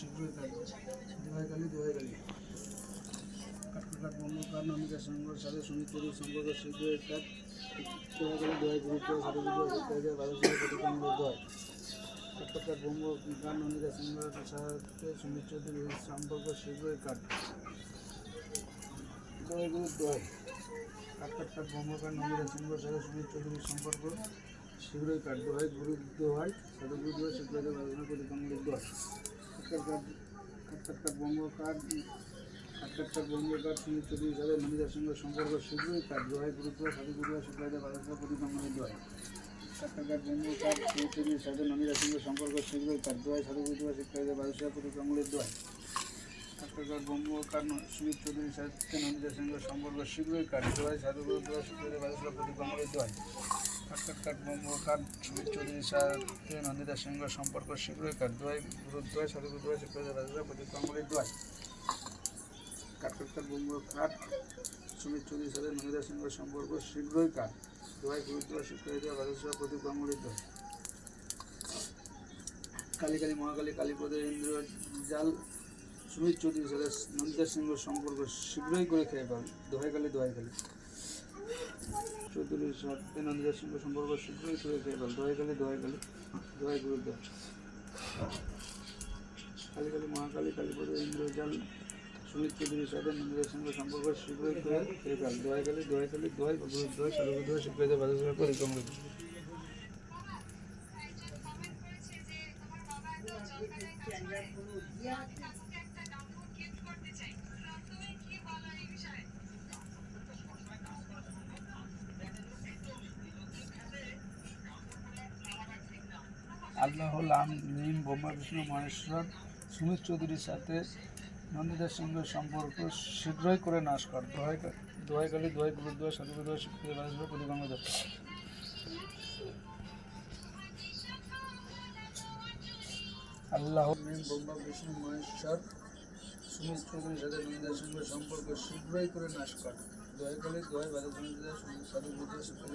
শীঘ্রই কাটবো দোহাই কালি দোহাই কালি কাট কাট নমিকা সংঘর সাথে সমিতির সম্পর্ক শীঘ্রই কাট দোহাই কালি দোহাই সাথে গুরুত্ব বারো সালে প্রতিক্রম দোহাই কাট কাট বঙ্গ নমিকা সংঘর সাথে সমিতির সম্পর্ক শীঘ্রই কাট দোহাই গুরু দোহাই কাট কাট কাট বঙ্গ কার নমিকা সুমিত সম্পর্ক শীঘ্রই কাট দোহাই গুরু দোহাই সাথে গুরু দোহাই শীঘ্রই বারো প্রতিক্রম দোহাই কাট কাট কাট বঙ্গ কার কাটকাটকার বঙ্গকার সুমিত চৌধুরী সাথে নমিতার সঙ্গে সম্পর্ক শীঘ্রই কাট দোহাই গুরুত্ব সাথে গুরুত্ব শুক্লাইতে বারোশো প্রতিক্রমণের দোহাই কাটকাটকার বঙ্গকার সুমিত চৌধুরীর সাথে নমিতার সঙ্গে সম্পর্ক শীঘ্রই কাট দোহাই সাধু গুরুত্ব শুক্লাইতে বারোশো প্রতিক্রমণের দোহাই কাটকাটকার বঙ্গকার সুমিত চৌধুরীর সাথে নমিতার সঙ্গে সম্পর্ক শীঘ্রই কাট দোহাই সাধু গুরুত্ব শুক্লাইতে বারোশো প্রতিক্রমণের দোহাই বঙ্গকার সুমিত সাথে নন্দিতার সঙ্গে সম্পর্ক শীঘ্রই চৌধুরীর সাথে সঙ্গে সম্পর্ক শীঘ্রই মহাকালী, কালীপদে ইন্দ্র জাল সুমিত চৌধুরীর সাথে নন্দিতার সিংহ সম্পর্ক শীঘ্রই করে খেয়ে পাবে। দোহাই কালী দোহাই কালী। চৌধুরীর সাথে নন্দিতার সঙ্গে সম্পর্ক শীঘ্রই করে খেয়ে পাবে দোহাই কালী দোহাই কালী দোহাই গুরুত্ব কালী কালী, মহাকালী কালীপদ ইন্দ্রজাল সুমিত চৌধুরীর সাথে মন্দিরের সঙ্গে সম্পর্ক শীঘ্রই দোয়াই গেলে দোয়াই গেলে দোয়াই গুরু দোয়াই সাধু দোয়াই শিক্ষিত বাধা করে কমলে আল্লাহ লাম নিম ব্রহ্মা বিষ্ণু মহেশ্বর সুমিত চৌধুরীর সাথে নন্দীদের সঙ্গে সম্পর্ক শীঘ্রই করে নাশ কর। দোহাই দোহাই কালী, দোহাই গুরু দোহাই সাধু শিক্ষিত বাধা পরিগঙ্গ আল্লাহ ব্রহ্মা বিষ্ণু মহেশ্বর সুমিত চৌধুরীর সাথে নন্দীদের সঙ্গে সম্পর্ক শীঘ্রই করে নাশ কর। দোহাই কালী, দোহাই শিক্ষিত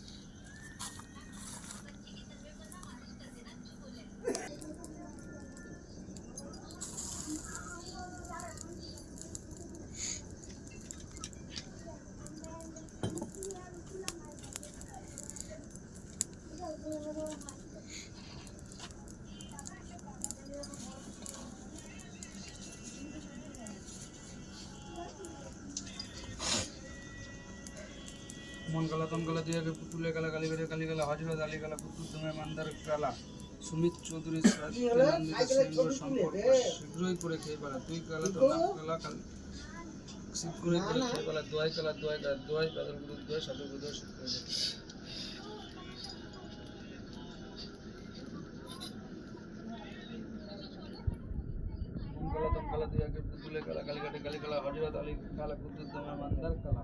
মন কালা তন কালা দিয়ে পুতুলে কালা কালী বেড়ে কালী কালা হজরত আলী কালা পুতুল দমে মান্দার কালা সুমিত সম্পর্ক শীঘ্রই করে খেয়ে পালা তুই কালা তো কালা শীঘ্রই করে খেয়ে পালা দোয়াই কালা দোয়াই কালা দোয়াই বাদল গুরু দোয়াই গুরু দোয়াই তম আগে পুতুলে হজরত আলী মান্দার কালা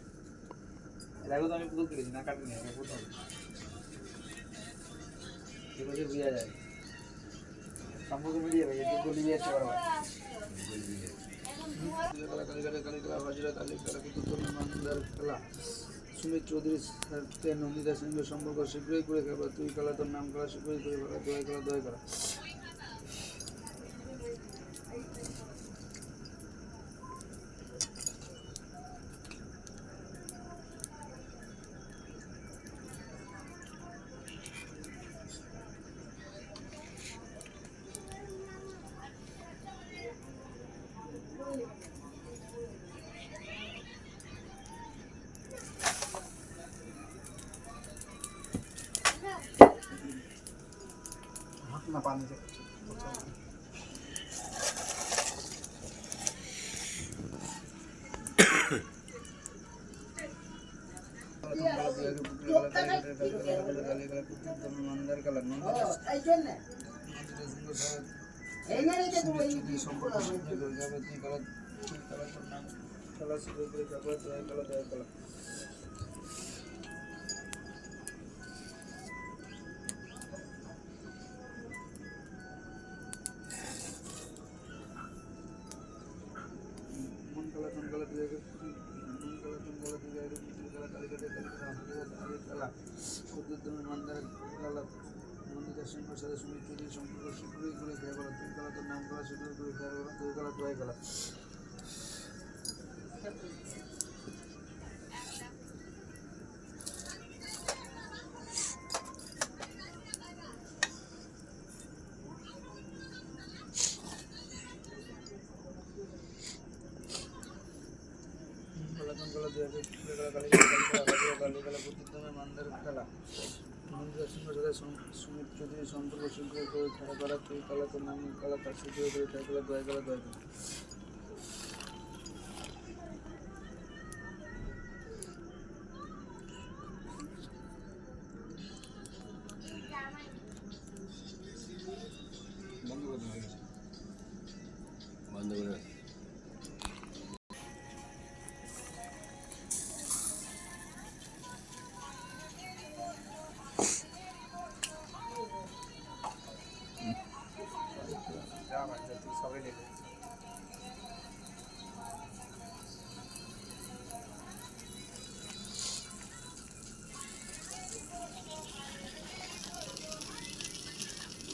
আমি না প্রথম সম্পর্ক সুমিত সাথে নন্দিতার সঙ্গে সম্পর্ক শীঘ্রই করে খেলা তুই খেলা তোর নাম কালা, শীঘ্রই করে ফেলা দোয়াই কালা দোয়াই কালা। না পানি দে। মন্দার কালা নন্দিতার সঙ্গে সম্পর্ক হাতে কালা কুদ্দুদ্দমে মন্দার কালা নন্দিতার সঙ্গে সাথে সুমিত চৌধুরীর সম্পর্ক শীঘ্রই করে খেয়ে বলা তুই কালা তোর নাম কালা শীঘ্রই করে খেয়ে বলা তুই কালা তুই কালা কালা মান্দার খেলা। মন্দিরের সঙ্গে সাথে সম- সুমিত চৌধুরীর সম্পর্ক শীঘ্রই করে খেলা করা তুই খেলা তোর নাম খেলা তার শীঘ্রই করে খেলা কালা তুই কালা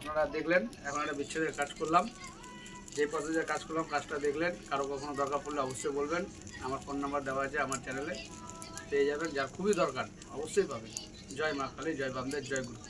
আপনারা দেখলেন, এখন একটা বিচ্ছেদের কাজ করলাম। যে পদ্ধতিতে কাজ করলাম, কাজটা দেখলেন। কারও কখনো দরকার পড়লে অবশ্যই বলবেন। আমার ফোন নাম্বার দেওয়া আছে আমার চ্যানেলে পেয়ে যাবেন, যার খুবই দরকার, অবশ্যই পাবেন। জয় মা কালী, জয় বামদেব, জয় গুরু।